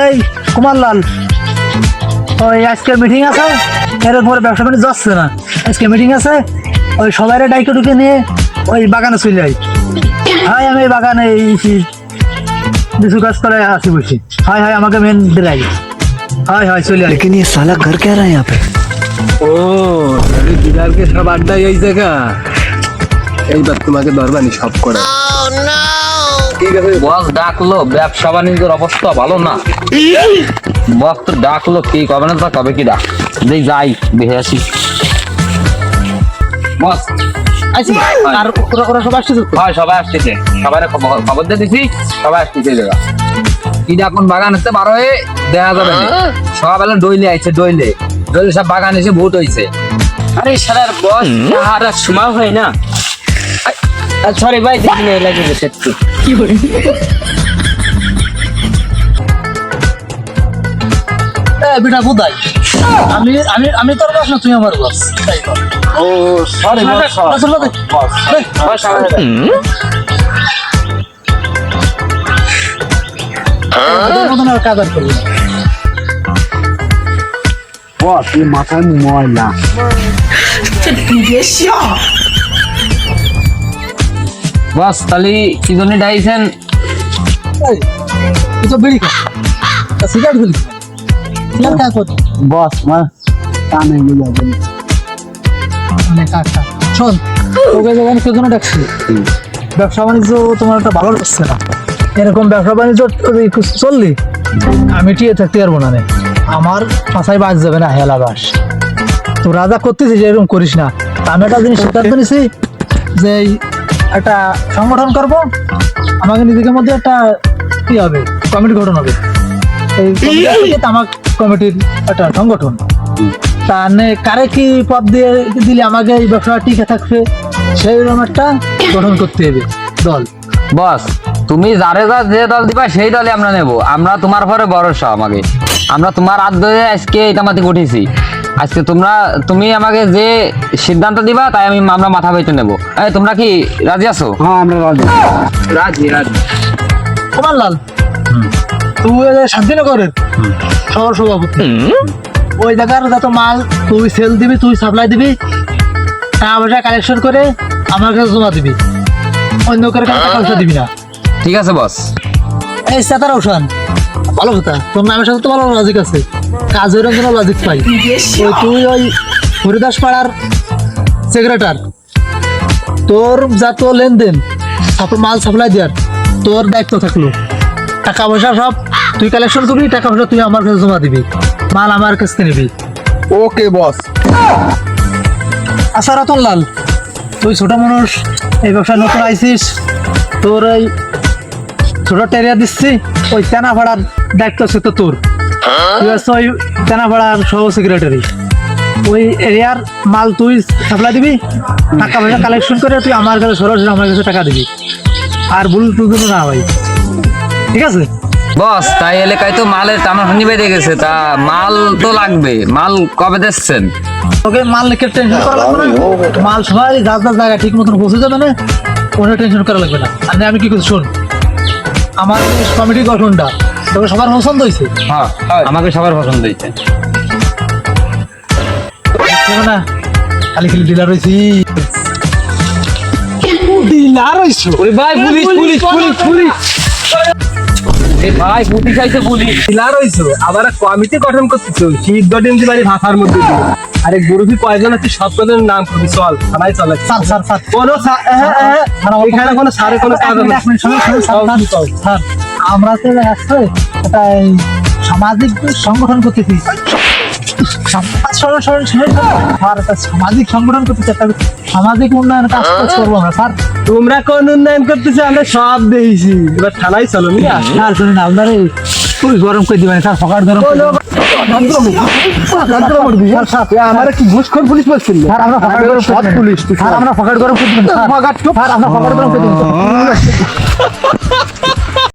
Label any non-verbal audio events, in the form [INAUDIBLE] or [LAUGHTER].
এই কুমারলাল ওই আজকে মিটিং আছে এরকম করে ব্যবসা বাণিজ্য যাচ্ছে না আজকে মিটিং আছে ওই সবাই ডাইকে ঢুকে নিয়ে ওই বাগানে চলে যাই হাই আমি এই বাগানে এই লিচু গাছ তলায় আছি বসে হাই হাই আমাকে মেন দিলাই হাই হাই চলে আই लेकिन ये साला कर क्या रहा है यहाँ पे ও তাহলে দিদারকে সব আড্ডায় এই জায়গা এইবার তোমাকে ধরবানি সব করে ঠিক আছে বস ডাকলো ব্যবসা বাণিজ্যের অবস্থা ভালো না? বস তো ডাকলো কি? কবে না তা কবে কি ডাক? দেখ যাই দেখে আসি। বস আইছি আর ওরা ওরা সব আসছে তো? সবাই আসতেছে সবাই খবর দিয়ে দিছি সবাই আসতেছে জায়গা এখন বাগান হচ্ছে বারো হয়ে দেখা যাবে না। সব এলো ডইলে আইছে ডইলে। ডইলে সব বাগান এসে ভোট হয়েছে আরে সারার বস আর আর সময় হয় না। সরি ভাই দেখি না লাগে গেছে একটু এ বেটা বুদাই আমি আমি আমি তোর বস না তুই আমার বস। তাই বল ও সরি বস, মতন আর কাজ আর করবি না। বস তাহলে কি জন্য ডাইছেন তো বিড়ি খা। সিগারেট খুলি সিগারেট খা। কর। বস মা কানে গেলে মানে খা খা শোন তোকে যখন কেউ জন্য ডাকছি ব্যবসা বাণিজ্য তোমার একটা ভালো লাগছে না। এরকম ব্যবসা বাণিজ্য চললি আমি টিয়ে থাকতে পারব না রে। আমার পাশায় বাজ যাবে না হেলা বাস। তো রাজা করতেছিস এরকম করিস না। তা আমি একটা জিনিস সিদ্ধান্ত নিছি যে একটা সংগঠন করব। আমাকে নিজেদের মধ্যে একটা কি হবে? কমিটি গঠন হবে। এই তামাক কমিটির একটা সংগঠন। তা নে কারে কি পদ দিয়ে দিলে আমাকে এই ব্যবসা টিকে থাকবে? সেই রকম একটা গঠন করতে হবে দল। বস তুমি যারে যা যে দল দিবা সেই দলে আমরা নেব। আমরা তোমার পরে ভরসা আমাকে। আমরা তোমার ধরে আজকে এটা মাতি উঠেছি আজকে তোমরা তুমি আমাকে যে সিদ্ধান্ত দিবা তাই আমি আমরা মাথা পেতে নেব। তোমরা কি রাজি আছো? হ্যাঁ আমরা রাজি। রাজি রাজি। কুমার লাল তুই শান্তিনগরের শহর সভাপতি। ওই জায়গার যত মাল তুই সেল দিবি তুই সাপ্লাই দিবি টাকা পয়সা কালেকশন করে আমার কাছে জমা দিবি। অন্য কারও কাছে টাকা পয়সা দিবি না। ঠিক আছে বস এই সাতার ঔষান ভালো কথা। তোর নামের সাথে তো ভালো লজিক আছে। কাজের জন্য লজিক পাই ওই তুই ওই হরিদাস পাড়ার সেক্রেটার তোর যা তো লেনদেন মাল সাপ্লাই দেওয়ার তোর দায়িত্ব থাকল। টাকা পয়সা সব তুই কালেকশন করবি টাকা পয়সা তুই আমার কাছে জমা দিবি। মাল আমার কাছ থেকে নিবি। ওকে বস আচ্ছা রতন লাল তুই ছোট মানুষ এই ব্যবসায় নতুন আইছিস তোর এই ছোট টেরিয়া দিচ্ছি ওই তেনা ভাড়ার দায়িত্ব আছে তো তোর। তুই ওই সহ সেক্রেটারি ওই এরিয়ার মাল তুই সাপ্লাই দিবি টাকা পয়সা কালেকশন করে তুই আমার কাছে সরাসরি আমার কাছে টাকা দিবি। আর ভুল তুই না ভাই ঠিক আছে? বস তাই এলাকায় তো মালের টানাটানি বেড়ে গেছে। তা মাল তো লাগবে। মাল কবে দিচ্ছেন? তোকে মাল লিখে টেনশন করা লাগবে না। মাল সবাই যার যার জায়গায় ঠিক মতন পৌঁছে যাবে না কোনো টেনশন করা লাগবে না। আর আমি কি করছি শোন আমার কমিটি গঠনটা তোকে সবার পছন্দ হয়েছে হ্যাঁ আমাকে সবার পছন্দ হয়েছে না খালি খালি ডিলার হয়েছি ডিলার হয়েছো ওরে ভাই পুলিশ পুলিশ পুলিশ পুলিশ এ ভাই পুলিশ আইছে পুলিশ। ডিলার হইছো? আবার কমিটি গঠন করতেছো? শীত গঠন দিবারি ভাষার মধ্যে আরে গুরুজি কয়জন আছে? সব কয়জনের নাম চল থানায় চলে। Sir sir sir. কোনো সা- এ, এ, এ, এখানে কোনো সারে কোনো কাজ হবে না। এক মিনিট, শোনো, শোনো, স্যার, স্যার, স্যার, আমরা তো আসছে একটা সামাজিক সংগঠন করতেছি। সামাজিক সংগঠন করতেছি একটা সামাজিক উন্নয়ন কাজ করব আমরা স্যার। তোমরা কোন উন্নয়ন করতেছো? আমরা সব দেখছি। এবার থানায় চলো আসো। স্যার শুনুন আপনার খুবই গরম করে দিবেন স্যার সকাল গরম আমার কি ঘুষখোর পুলিশ বলছিল? স্যার, আমরা ফকাট গরম সব। পুলিশ স্যার আমরা ফকাট গরম করে দিবেন। স্যার। আমরা ফকাট গরম করে দিবেন। [LAUGHS]